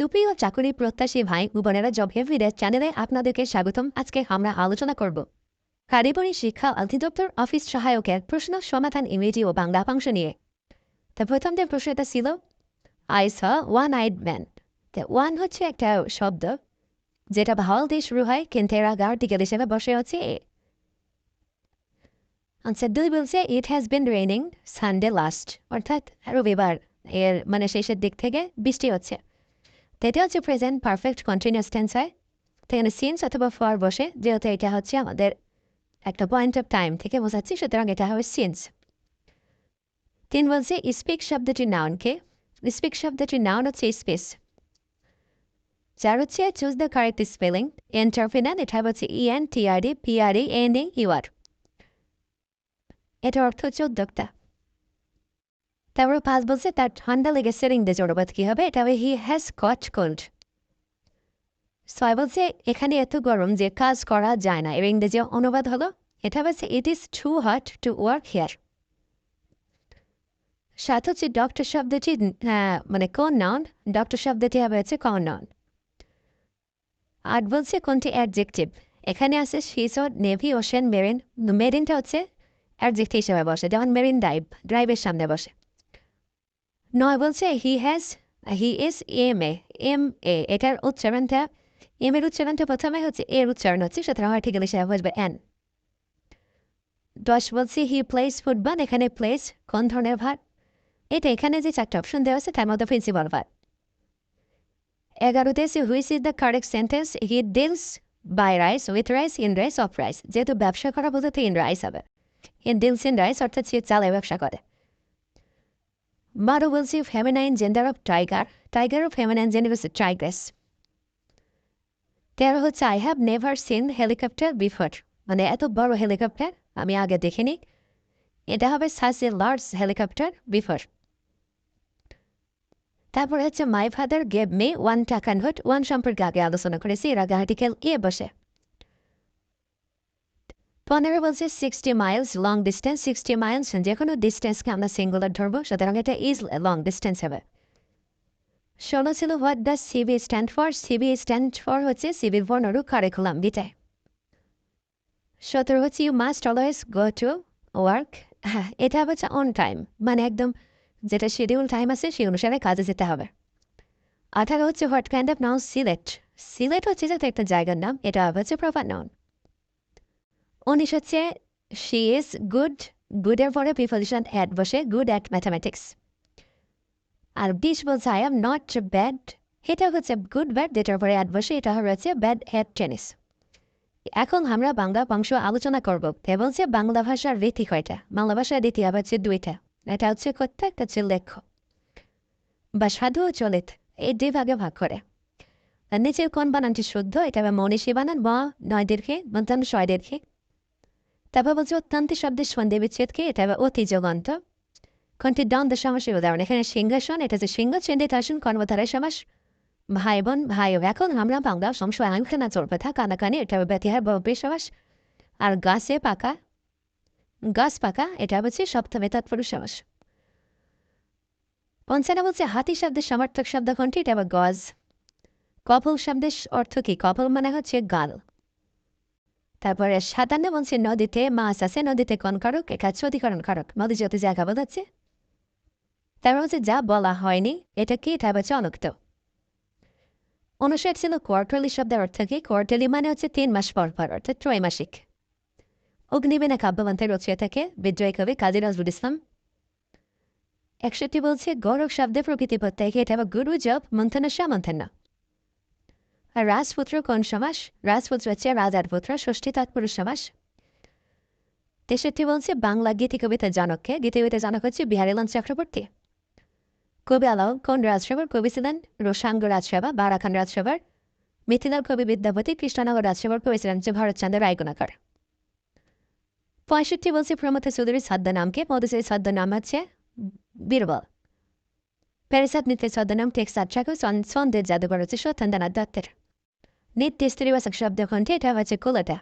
সুপ্রিয় চাকরি প্রত্যাশী ভাই ও বোনেরা, জব হেভিডের চ্যানেলে আপনাদেরকে স্বাগতম। আজকে আমরা আলোচনা করব। কারিগরি শিক্ষা অধিদপ্তর অফিস সহায়কের প্রশ্ন, সমাধান ইংরেজি ও বাংলা অংশ নিয়ে। তা প্রথম যে প্রশ্নটা ছিল I saw one eyed man তা ওয়ান হচ্ছে একটা শব্দ, যেটা ভাওয়াল দিয়ে শুরু হয় কিন্তু এর আগে আর্টিকেল হিসেবে বসে এ আনসার দুই বলছে it has been raining Sunday last অর্থাৎ রবিবার, এর মানে শেষের দিক থেকে বৃষ্টি হচ্ছে। এটা হচ্ছে প্রেজেন্ট পারফেক্ট কন্টিনিউস টেন্স হয় তো এখানে সিন্স অথবা ফর বসে যেহেতু এটা হচ্ছে আমাদের একটা পয়েন্ট অফ টাইম থেকে বোঝাচ্ছি সুতরাং এটা হবে সিন্স তিন বলছে স্পিক শব্দটি নাউনকে স্পিক শব্দটি নাউন হচ্ছে স্পেস চার হচ্ছে choose the correct spelling entrepreneur এটা হচ্ছে EN TRD PRE N A UR এটার অর্থ হচ্ছে উদ্যোক্তা তারপর পাঁচ বলছে তার ঠান্ডা লেগেছে ইংরেজি অনুবাদ কী হবে এটা হবে হি হ্যাজ কট কোল্ড ছয় বলছে এখানে এত গরম যে কাজ করা যায় না এর ইংরেজি অনুবাদ হলো এটা বলছে it is too hot to work here সাত হচ্ছে ডক্টর শব্দটি মানে কোন নাউন ডক্টর শব্দটি হবে হচ্ছে কোন নাউন আট বলছে কোনটি অ্যাডজেক্টিভ এখানে আছে শিস নেভি ওশেন মেরিন মেরিনটা হচ্ছে অ্যাডজেক্টিভ হিসেবে বসে যেমন মেরিন ড্রাইভ ড্রাইভের সামনে বসে নয় বলছে he has he is M A M A এটার উচ্চারণটা এম এর উচ্চারণটা প্রথমে হচ্ছে এর উচ্চারণ হচ্ছে, সুতরাং আর্টিকেল হিসেবে বসবে এন দশ বলছি হি প্লেস ফুটবল এখানে প্লেস কোন ধরনের ভার? এটা এখানে যে চারটা অপশন দেওয়া আছে, তার মধ্যে প্রিন্সিপাল ভার। এগারোতে আছে which is the correct sentence he deals by rice with rice in rice of rice যেহেতু ব্যবসা করা বোঝাতে ইন রাইস হবে। ইন ডিলস ইন রাইস অর্থাৎ সে চালে ব্যবসা করে। বারো বলছি feminine gender of tiger tiger of feminine gender হচ্ছে টাইগ্রেস তেরো হচ্ছে I have never seen helicopter before মানে এত বড় হেলিকপ্টার আমি আগে দেখিনি। এটা হবে such a large helicopter before তারপরে হচ্ছে my father gave me one taka note one সম্পর্কে আগে আলোচনা করেছি। এর আগে আর্টিকেল এ বসে। পনেরো বলছে sixty miles long distance sixty miles যে কোনো ডিস্টেন্সকে আমরা সিঙ্গুলার ধরবো, সুতরাং এটা ইজ লং ডিস্টেন্স হবে। ষোলো ছিল what does CV stand for CV stand for হচ্ছে সিবির বর্ণরূপ কারিকুলাম দিতে সতেরো হচ্ছে you must always go to work হ্যাঁ এটা হচ্ছে অন টাইম মানে একদম যেটা শিডিউল টাইম আছে, সেই অনুসারে কাজে যেতে হবে। আঠারো হচ্ছে what kind of noun Sylhet Sylhet হচ্ছে যাতে একটা জায়গার নাম, এটা হচ্ছে প্রপার নাউন উনিশ হচ্ছে শি ইজ গুড গুডের পরে প্রিপোজিশন অ্যাড বসে গুড অ্যাট ম্যাথামেটিক্স আর বিশ বলছে আই এম নট ব্যাড এটা হচ্ছে গুড ব্যাড যেটার পরে অ্যাড বসে, এটা হচ্ছে ব্যাড অ্যাট টেনিস এখন আমরা বাংলা বংশ আলোচনা করব। তে বলছে, বাংলা ভাষার রীতি কয়টা? বাংলা ভাষার রীতি আবার হচ্ছে দুইটা। এটা হচ্ছে কথা একটা হচ্ছে লেখ্য। বা সাধু চলিত, এই দুই ভাগে ভাগ করে। আর নিচে কোন বানানটি শুদ্ধ? এটা মনীষী বানান বা নয় দীর্ঘে মন্তান ছয় দীর্ঘে। অত্যন্ত শব্দের সন্ধে বিচ্ছেদকে এটা হবে অতি যোগান্ত কোনটি দ্বন্দ্ব সমাসের উদাহরণ এখানে সিংহাসন এটা হচ্ছে সিংহ চেন্দিত আসন কর্মধারায় সমাস ভাই বোন ভাই এখন আমরা বাংলা সংশয় আঙ্কনা চলবে থা কানাকানি এটা ব্যতিহার বব্বে সমাস আর গাছে পাকা গাছ পাকা এটা হচ্ছে সপ্তমে তৎপুরুষ সমাস পঞ্চান্ন বলছে হাতি শব্দের সমর্থক শব্দ কোনটি এটা হবে গজ কপল শব্দের অর্থ কি কপল মানে হচ্ছে গাল তারপরে সাতান্ন বলছে নদীতে মাছ আছে নদীতে কোন কারক একা অধিকরণ কারক। নদী যত জায়গা বোঝাচ্ছে। তারপর হচ্ছে যা বলা হয়নি, এটা কি? এটা হচ্ছে অনুক্ত। অনুসার ছিল কোয়ার্টারলি শব্দের অর্থ কি? কোয়ার্টারলি মানে হচ্ছে তিন মাস পর পর, অর্থাৎ ত্রৈমাসিক। অগ্নিবেনা কাব্যবন্তের রচিয়ে থাকে বিদ্রোহী কবি কাজী নজরুল ইসলাম। একষট্টি বলছে, গৌরব শব্দে প্রকৃতি প্রত্যেকে এটা হবে গুরু জব মন্থনা আর রাজপুত্র কোন সমাস? রাজপুত্র হচ্ছে রাজার পুত্র, ষষ্ঠী তৎপুরুষ সমাস। তেষট্টি বলছে, বাংলা গীতি কবিতা জনককে। গীতি কবিতা জনক হচ্ছে বিহারীলাল চক্রবর্তী। কবি আলাও কোন রাজসভার কবি ছিলেন? রোসাঙ্গ রাজসভা, বারাখান রাজসভার। মিথিলার কবি বিদ্যাপতি, কৃষ্ণনগর রাজসভার কবি ছিলেন হচ্ছে ভরতচন্দ্র রায়গুণাকর। পঁয়ষট্টি বলছে, প্রমথ চৌধুরীর ছদ্মনামকে। মধুসের ছদ্মনাম হচ্ছে বীরবল। প্যারিসাত নৃত্যের ছদ্মনাম টেক্স আচ্ছাকু সন্দের জাদুঘর হচ্ছে সত্যেন্দ্রনাথ দত্তের। শব্দ কোনটি এটা হচ্ছে কুলটা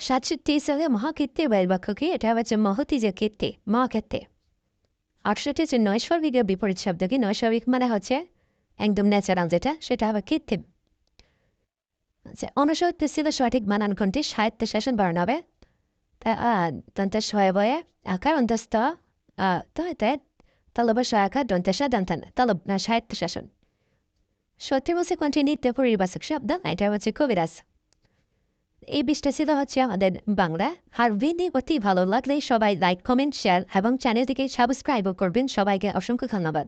সাতষট্টি সালে মহাকীর্তি বাক্য কি এটা হচ্ছে মহতি যে কীর্তি মহাকীর্তি আটষট্টি হচ্ছে নৈসর্গিক বিপরীত শব্দ কি নৈসর্গিক মানে হচ্ছে একদম ন্যাচারাল যেটা সেটা হবে কৃত্রিম আচ্ছা অনুসরতে ছিল সঠিক বানান কোনটি সাহিত্য শাসন বর্ণাবে দন্ত শয়ে আকার অন্তস্থ তলব সহায়কা দন্তেশা দন্তন তলব না সাহিত্য শাসন বলছে কোনটি নিত্য পরিবাসক শব্দ এটা হচ্ছে কবিরাজ। এই বিষটা ছিল হচ্ছে আমাদের বাংলা। আর অতি ভালো লাগলে সবাই লাইক কমেন্ট শেয়ার এবং চ্যানেলটিকে সাবস্ক্রাইবও করবেন। সবাইকে অসংখ্য ধন্যবাদ।